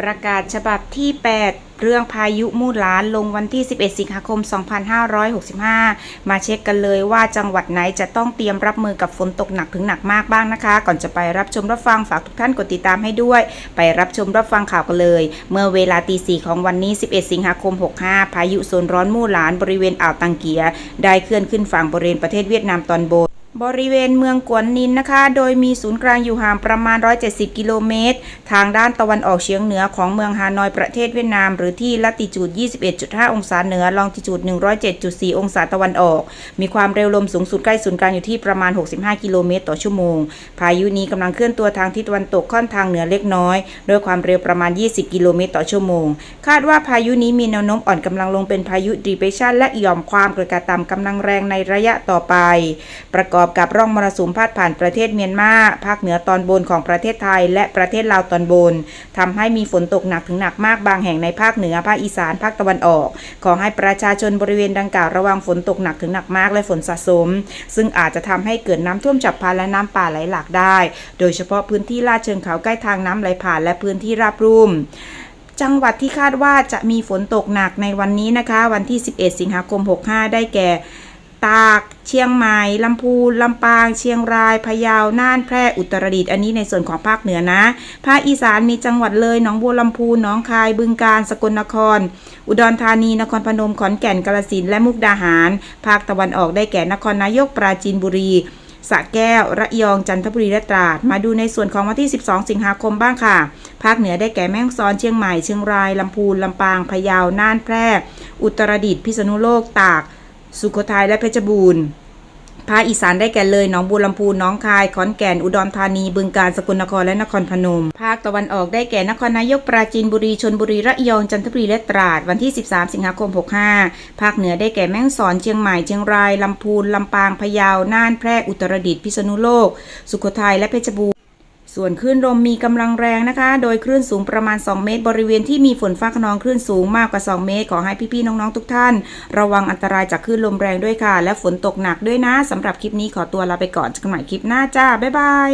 ประกาศฉบับที่ 8 เรื่องพายุมู่หลานลงวันที่ 11 สิงหาคม 2565 มาเช็คกันเลยว่าจังหวัดไหนจะต้องเตรียมรับมือกับฝนตกหนักถึงหนักมากบ้างนะคะ ก่อนจะไปรับชมรับฟังฝากทุกท่านกดติดตามให้ด้วย ไปรับชมรับฟังข่าวกันเลย เมื่อเวลาตีสี่ของวันนี้ 11 สิงหาคม 65 พายุโซนร้อนมู่หลานบริเวณอ่าวตังเกีย ได้เคลื่อนขึ้นฝั่งบริเวณประเทศเวียดนามตอนบน บริเวณเมืองกวนนินนะคะ โดยมีศูนย์กลางอยู่ห่างประมาณ 170 กิโลเมตร ทางด้านตะวันออกเฉียงเหนือของเมืองฮานอยประเทศเวียดนาม หรือที่ลัติจูด 21.5 องศาเหนือ ลองติจูด 107.4 องศาตะวันออก มีความเร็วลมสูงสุดใกล้ศูนย์กลางอยู่ที่ประมาณ 65 กิโลเมตรต่อชั่วโมง พายุนี้กำลังเคลื่อนตัวทางทิศตะวันตกค่อนทางเหนือเล็กน้อยด้วยความเร็วประมาณ 20 กิโลเมตรต่อชั่วโมง คาดว่าพายุนี้มีแนวโน้มอ่อนกำลังลงเป็นพายุดีเพรสชันและหย่อมความกระจายต่ำกำลังแรงในระยะต่อไป ประกอบกับร่องมรสุมพาดผ่านประเทศเมียนมาภาคเหนือตอนบนของประเทศไทย และประเทศลาวตอนบนทำให้มีฝนตกหนักถึงหนักมากบางแห่งในภาคเหนือภาคอีสานภาคตะวันออก ขอให้ประชาชนบริเวณดังกล่าวระวังฝนตกหนักถึงหนักมากและฝนสะสม ซึ่งอาจจะทำให้เกิดน้ำท่วมฉับพลันและน้ำป่าไหลหลากได้ โดยเฉพาะพื้นที่ลาดเชิงเขาใกล้ทางน้ำไหลผ่านและพื้นที่ราบรุ่มจังหวัดที่คาดว่าจะมีฝนตกหนักในวันนี้นะคะ วันที่ 11 สิงหาคม 65 ได้แก่ ตาก เชียงใหม่ลำพูนลำปาง เชียงรายพะเยาน่านแพร่อุตรดิตถ์อันนี้ในส่วนของภาคเหนือนะ ภาคอีสานมีจังหวัดเลยหนองบัวลำพูหนองคายบึงกาฬสกลนคร อุดรธานีนครพนมขอนแก่นกาฬสินและมุกดาหาร ภาคตะวันออกได้แก่นครนายกปราจีนบุรีสระแก้ว ระยอง จันทบุรี และตราด มาดูในส่วนของวันที่ 12 สิงหาคมบ้างค่ะ ภาคเหนือได้แก่แม่ฮ่องสอน เชียงใหม่ เชียงราย ลำพูน ลำปาง พะเยา น่าน แพร่ อุตรดิตถ์ พิษณุโลก ตาก สุโขทัยและเพชรบูรณ์ภาคอีสานได้แก่เลยหนองบัวลำพูหนองคายขอนแก่นอุดรธานีบึงกาฬสกลนครและนครพนม ภาคตะวันออกได้แก่นครนายกปราจีนบุรีชนบุรีระยองจันทบุรีและตราดวันที่ 13 สิงหาคม 65 ภาคเหนือได้แก่แม่ฮ่องสอนเชียงใหม่เชียงรายลำพูนลำปางพะเยาน่านแพร่อุตรดิตถ์พิษณุโลก สุโขทัยและเพชรบูรณ์ ส่วนคลื่นลมมีกำลังแรงนะคะ โดยคลื่นสูงประมาณ 2 เมตร บริเวณที่มีฝนฟ้าขนองคลื่นสูงมากกว่า 2 เมตร ขอให้พี่ๆน้องๆทุกท่าน ระวังอันตรายจากคลื่นลมแรงด้วยค่ะ และฝนตกหนักด้วยนะสำหรับคลิปนี้ขอตัวลาไปก่อนเจอกันใหม่คลิปหน้าจ้า บ๊ายบาย